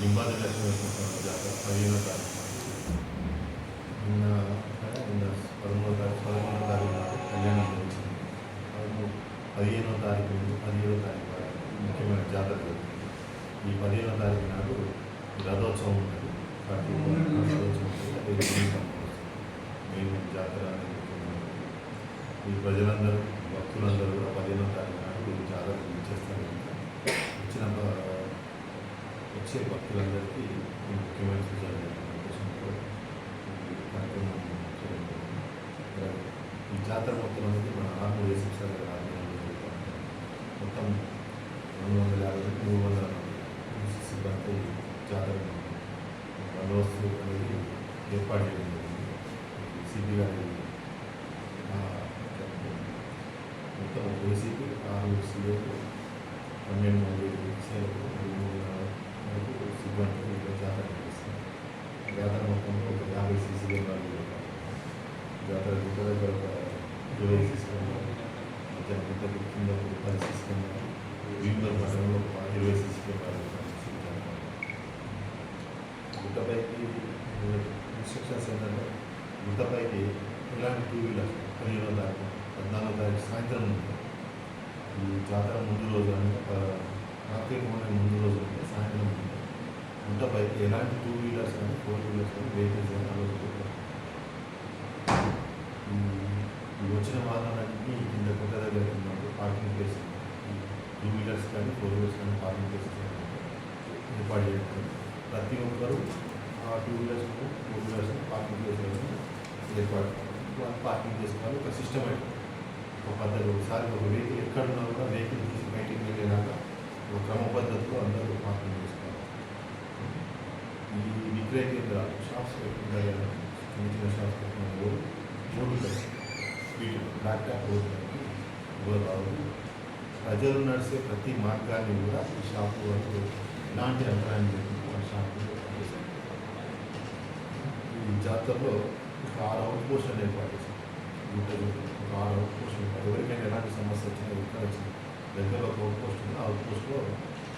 నింబాది లక్ష్మీనరసింహ జాతర పదిహేనో తారీఖు. నిన్న నిన్న పదమూడో తారీఖు పదకొండో తారీఖు కళ్యాణం జరుగుతుంది పదిహేనో తారీఖు నుండి పదిహేడో తారీఖు వరకు ముఖ్యమైన జాతర జరుగుతుంది. ఈ పదిహేనో తారీఖు నాడు రథోత్సవం ఉంటుంది. కార్తీక రథోత్సవం మెయిన్ జాతర అనేది ఈ ప్రజలందరూ భక్తులందరూ కూడా పదిహేనో తారీఖు నాడు జాతర చేస్తారు. వచ్చే భక్తులందరికీ ముఖ్యమైన సూచనలు ఈ కార్యక్రమం ఈ జాతర మొత్తం అనేది మన ఆర్మూర్ ఏసీసార్ మొత్తం రెండు వందల యాభై మూడు వందల సిబ్బంది జాతర బందోబస్తు అనేది ఏర్పాటు చేయడం జరిగింది. సిపి గారి మొత్తం ఏసీపీ ఆరు సీఏలు పన్నెండు మంది సేవలు మూడు వందల వరకు సిబ్బంది ఇక్కడ జాతర నిర్వహిస్తారు జాతర మొత్తంలో ఒక యాభై సీసీ కెమెరాలు ఉంటాయి. జాతర గుట్ట దగ్గర ఒక ఇరవై సీసీ కెమెరాలు మధ్య గుట్ట కింద ఒక పది సీసీ కెమెరాలు వివిధ పట్టణంలో ఒక ఇరవై సీసీ కెమెరాలు ఉంటాయి. గుట్టపైకి ఇన్స్ట్రక్షన్స్ ఏంటంటే గుట్టపైకి ఇలాంటి టూ వీలర్ పదిహేనో తారీఖు పద్నాలుగో తారీఖు సాయంత్రం ఉంటుంది ఈ జాతర ముందు రోజు అంటే గుట్టపైకి ఎలాంటి టూ వీలర్స్ కానీ ఫోర్ వీలర్స్ కానీ వెహికల్స్ కానీ ఆలోచించారు వచ్చిన వాహనాలన్నీ కింద కొత్త దగ్గర ఉన్నప్పుడు పార్కింగ్ ప్లేస్ టూ వీలర్స్ కానీ ఫోర్ వీలర్స్ కానీ పార్కింగ్ ప్లేస్ ఏర్పాటు చేయడం. ప్రతి ఒక్కరూ ఆ two wheelers four wheelers parking place ఏర్పాటు వాళ్ళు పార్కింగ్ చేసుకోవాలి ఒక సిస్టమేటిక్ ఒక పద్ధతి ఒకసారి ఒక వెహికల్ ఎక్కడ ఉన్నా కూడా వెహికల్ తీసి బయటికి వెళ్ళేలాగా ఒక క్రమ పద్ధతిలో అందరూ పార్కింగ్ చేసుకోవాలి ఈ విక్రయ కేంద్రాలు షాప్స్ పెట్టుకుంటారు కదా, చిన్న చిన్న షాప్స్ పెట్టుకున్న రోడ్డు రోడ్డు వీటి బ్లాక్ టాప్ రోడ్లకి ఎవరు రావద్దు ప్రజలు నడిచే ప్రతి మార్గాన్ని కూడా ఈ షాపు వాళ్ళు ఎలాంటి అంతరాయం లేకుండా షాపు ఈ జాతరలో ఒక ఆరు అవుట్ పోస్ట్ అనేది ఏర్పాటు చేశారు గుట్ట చుట్టూ ఒక ఆరు అవుట్ పోస్ట్ ఎవరికైనా ఎలాంటి సమస్య వచ్చినా ఎక్కడ వచ్చినా దగ్గరలో ఒక అవుట్ పోస్ట్ ఉంది ఆ అవుట్ పోస్ట్లో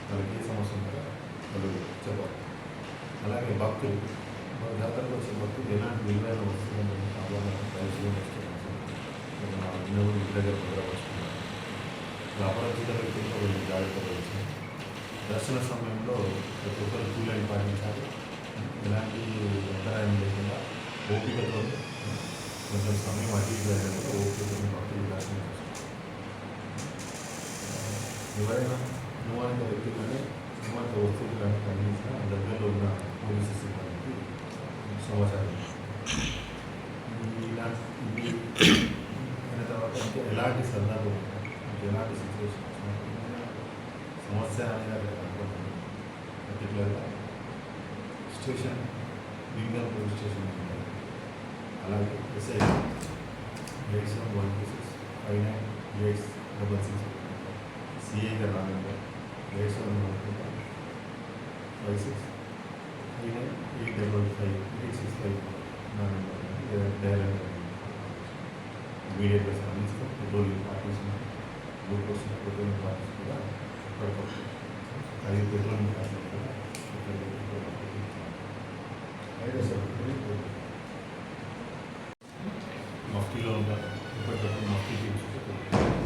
వాళ్ళకి ఏ సమస్య ఉంటుందో వాళ్ళు చెప్పాలి అలాగే భక్తులు. మన జాతరకు వచ్చే భక్తులు ఎలాంటి విలువైన వస్తుందని కావాలని దయచేసి వస్తున్నారు ఇంటి దగ్గర భద్రపరుచుకున్నారు అపరిచిత వ్యక్తులతో వీళ్ళు జాగ్రత్త వహించారు దర్శన సమయంలో ప్రతి ఒక్కరు కూలని పాటించాలి. ఎలాంటి అంతరాయం లేకుండా ఓపికతో కొంచెం సమయం అటు ఇటు ఓపికతో భక్తులు దర్శనం ఎవరైనా అనుమానిత వ్యక్తులు కానీ వస్తువులు కానీ కలిగించిన దగ్గరలో ఉన్న పోలీసు సిబ్బందికి సమాచారం అయిన తర్వాత ఎలాంటి సందర్భం ఎలాంటి సిచ్యువేషన్ సమస్య అనేది అక్కడ పర్టికులర్గా స్టేషన్ వింగల్ పోలీస్ స్టేషన్ ఉంటుంది అలాగే SI eight one two six five nine double six CI గారు నా number eight seven one two five six five nine eight double five eight six five నా నెంబర్ డైరెక్ట్ ఇమీడియట్గా స్పందిస్తూ patrolling parties glucose patrolling parties కూడా ఎప్పటికప్పుడు అది patrolling parties కూడా ఎప్పటికప్పుడు అయితే సార్ మఫ్టీలో ఉంటారు ఎప్పటికప్పుడు మఫ్టీ తీసుకుంటారు